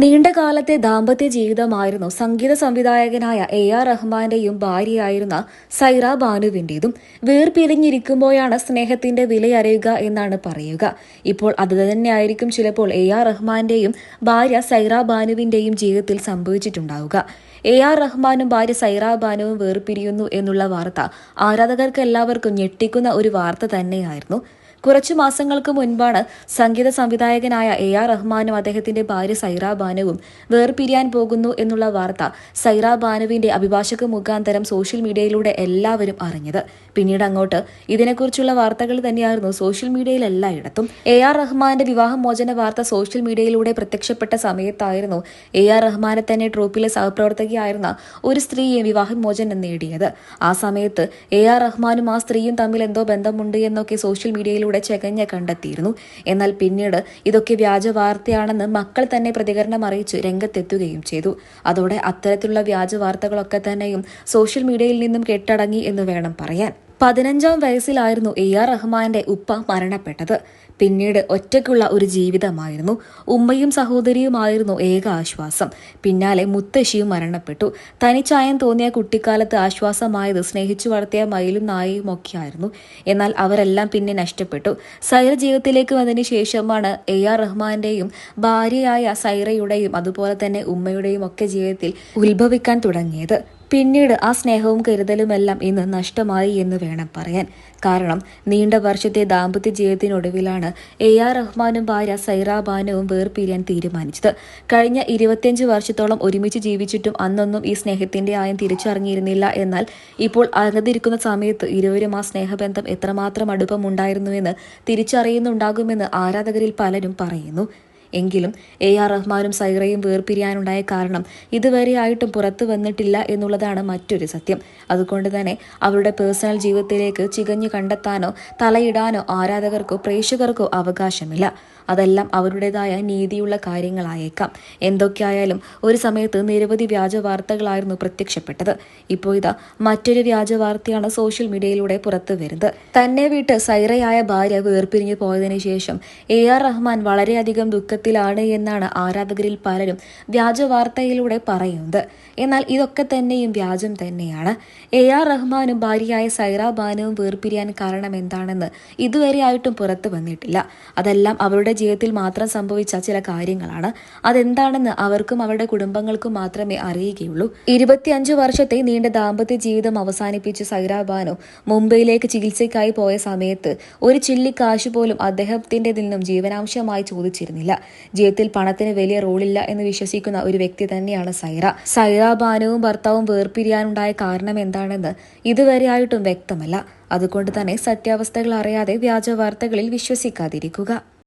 നീണ്ടകാലത്തെ ദാമ്പത്യ ജീവിതമായിരുന്നു സംഗീത സംവിധായകനായ എ ആർ റഹ്മാന്റെയും ഭാര്യയായിരുന്ന സൈറ ബാനുവിന്റേതും. വേർപിരിഞ്ഞിരിക്കുമ്പോഴാണ് സ്നേഹത്തിന്റെ വിലയറിയുക എന്നാണ് പറയുക. ഇപ്പോൾ അത് തന്നെയായിരിക്കും ചിലപ്പോൾ എ ആർ റഹ്മാന്റെയും ഭാര്യ സൈറ ബാനുവിന്റെയും ജീവിതത്തിൽ സംഭവിച്ചിട്ടുണ്ടാവുക. എ ആർ റഹ്മാനും ഭാര്യ സൈറ ബാനുവും വേർപിരിയുന്നു എന്നുള്ള വാർത്ത ആരാധകർക്ക് എല്ലാവർക്കും ഞെട്ടിക്കുന്ന ഒരു വാർത്ത തന്നെയായിരുന്നു. കുറച്ചു മാസങ്ങൾക്ക് മുൻപാണ് സംഗീത സംവിധായകനായ എ ആർ റഹ്മാനും അദ്ദേഹത്തിന്റെ ഭാര്യ സൈറ ബാനുവും വേർപിരിയാൻ പോകുന്നു എന്നുള്ള വാർത്ത സൈറ ബാനുവിന്റെ അഭിഭാഷക മുഖാന്തരം സോഷ്യൽ മീഡിയയിലൂടെ എല്ലാവരും അറിഞ്ഞത്. പിന്നീട് അങ്ങോട്ട് ഇതിനെക്കുറിച്ചുള്ള വാർത്തകൾ തന്നെയായിരുന്നു സോഷ്യൽ മീഡിയയിൽ എല്ലായിടത്തും. എ ആർ റഹ്മാന്റെ വിവാഹമോചന വാർത്ത സോഷ്യൽ മീഡിയയിലൂടെ പ്രത്യക്ഷപ്പെട്ട സമയത്തായിരുന്നു എ ആർ റഹ്മാനെ തന്നെ ട്രൂപ്പിലെ സഹപ്രവർത്തകയായിരുന്ന ഒരു സ്ത്രീയെ വിവാഹമോചനം നേടിയത്. ആ സമയത്ത് എ ആർ റഹ്മാനും ആ സ്ത്രീയും തമ്മിൽ എന്തോ ബന്ധമുണ്ട് എന്നൊക്കെ സോഷ്യൽ മീഡിയയിലൂടെ ചെകഞ്ഞ കണ്ടെത്തിയിരുന്നു. എന്നാൽ പിന്നീട് ഇതൊക്കെ വ്യാജ വാർത്തയാണെന്ന് മക്കൾ തന്നെ പ്രതികരണം അറിയിച്ച് രംഗത്തെത്തുകയും ചെയ്തു. അതോടെ അത്തരത്തിലുള്ള വ്യാജ വാർത്തകളൊക്കെ തന്നെയും സോഷ്യൽ മീഡിയയിൽ നിന്നും കെട്ടടങ്ങി എന്ന് വേണം പറയാൻ. പതിനഞ്ചാം വയസ്സിലായിരുന്നു എ ആർ റഹ്മാന്റെ ഉപ്പ മരണപ്പെട്ടത്. പിന്നീട് ഒറ്റയ്ക്കുള്ള ഒരു ജീവിതമായിരുന്നു. ഉമ്മയും സഹോദരിയുമായിരുന്നു ഏക ആശ്വാസം. പിന്നാലെ മുത്തശ്ശിയും മരണപ്പെട്ടു. തനിച്ചായം തോന്നിയ കുട്ടിക്കാലത്ത് ആശ്വാസമായത് സ്നേഹിച്ചു വളർത്തിയ മയിലും നായയും ഒക്കെയായിരുന്നു. എന്നാൽ അവരെല്ലാം പിന്നെ നഷ്ടപ്പെട്ടു. സൈറ ജീവിതത്തിലേക്ക് വന്നതിന് ശേഷമാണ് എ ആർ റഹ്മാന്റെയും ഭാര്യയായ സൈറയുടെയും അതുപോലെ തന്നെ ഉമ്മയുടെയും ഒക്കെ ജീവിതത്തിൽ ഉത്ഭവിക്കാൻ തുടങ്ങിയത്. പിന്നീട് ആ സ്നേഹവും കരുതലുമെല്ലാം ഇന്ന് നഷ്ടമായി എന്ന് വേണം പറയാൻ. കാരണം നീണ്ട വർഷത്തെ ദാമ്പത്യ ജീവിതത്തിനൊടുവിലാണ് എ ആർ റഹ്മാനും ഭാര്യ സൈറ ബാനുവും വേർപിരിയാൻ തീരുമാനിച്ചത്. കഴിഞ്ഞ ഇരുപത്തിയഞ്ച് വർഷത്തോളം ഒരുമിച്ച് ജീവിച്ചിട്ടും അന്നൊന്നും ഈ സ്നേഹത്തിന്റെ ആയം തിരിച്ചറിഞ്ഞിരുന്നില്ല. എന്നാൽ ഇപ്പോൾ അകന്നിരിക്കുന്ന സമയത്ത് ഇരുവരും ആ സ്നേഹബന്ധം എത്രമാത്രം അടുപ്പമുണ്ടായിരുന്നുവെന്ന് തിരിച്ചറിയുന്നുണ്ടാകുമെന്ന് ആരാധകരിൽ പലരും പറയുന്നു. എങ്കിലും എ ആർ റഹ്മാനും സൈറയും വേർപിരിയാനുണ്ടായ കാരണം ഇതുവരെയായിട്ടും പുറത്തു വന്നിട്ടില്ല എന്നുള്ളതാണ് മറ്റൊരു സത്യം. അതുകൊണ്ട് തന്നെ അവരുടെ പേഴ്സണൽ ജീവിതത്തിലേക്ക് ചികഞ്ഞു കണ്ടെത്താനോ തലയിടാനോ ആരാധകർക്കോ പ്രേക്ഷകർക്കോ അവകാശമില്ല. അതെല്ലാം അവരുടേതായ നീതിയുള്ള കാര്യങ്ങളായേക്കാം. എന്തൊക്കെയായാലും ഒരു സമയത്ത് നിരവധി വ്യാജ വാർത്തകളായിരുന്നു പ്രത്യക്ഷപ്പെട്ടത്. ഇപ്പോൾ ഇതാ മറ്റൊരു വ്യാജ വാർത്തയാണ് സോഷ്യൽ മീഡിയയിലൂടെ പുറത്തു വരുന്നത്. തന്നെ വിട്ട് സൈറയായ ഭാര്യ വേർപിരിഞ്ഞു പോയതിനു ശേഷം എ ആർ റഹ്മാൻ വളരെയധികം ദുഃഖത്തിലാണ് എന്നാണ് ആരാധകരിൽ പലരും വ്യാജ വാർത്തയിലൂടെ പറയുന്നത്. എന്നാൽ ഇതൊക്കെ തന്നെയും വ്യാജം തന്നെയാണ്. എ ആർ റഹ്മാനും ഭാര്യയായ സൈറ ബാനുവും വേർപിരിയാൻ കാരണം എന്താണെന്ന് ഇതുവരെ ആയിട്ടും പുറത്തു വന്നിട്ടില്ല. അതെല്ലാം അവരുടെ ജീവിതത്തിൽ മാത്രം സംഭവിച്ച ചില കാര്യങ്ങളാണ്. അതെന്താണെന്ന് അവർക്കും അവരുടെ കുടുംബങ്ങൾക്കും മാത്രമേ അറിയുകയുള്ളൂ. ഇരുപത്തിയഞ്ചു വർഷത്തെ നീണ്ട ദാമ്പത്യ ജീവിതം അവസാനിപ്പിച്ച് സൈറ ബാനു മുംബൈയിലേക്ക് ചികിത്സയ്ക്കായി പോയ സമയത്ത് ഒരു ചില്ലി കാശ് പോലും അദ്ദേഹത്തിന്റെ നിന്നും ജീവനാംശമായി ചോദിച്ചിരുന്നില്ല. ജീവിതത്തിൽ പണത്തിന് വലിയ റോളില്ല എന്ന് വിശ്വസിക്കുന്ന ഒരു വ്യക്തി തന്നെയാണ് സൈറ. സൈറ ബാനുവും ഭർത്താവും വേർപിരിയാനുണ്ടായ കാരണം എന്താണെന്ന് ഇതുവരെയായിട്ടും വ്യക്തമല്ല. അതുകൊണ്ട് തന്നെ സത്യാവസ്ഥകൾ അറിയാതെ വ്യാജ വാർത്തകളിൽ വിശ്വസിക്കാതിരിക്കുക.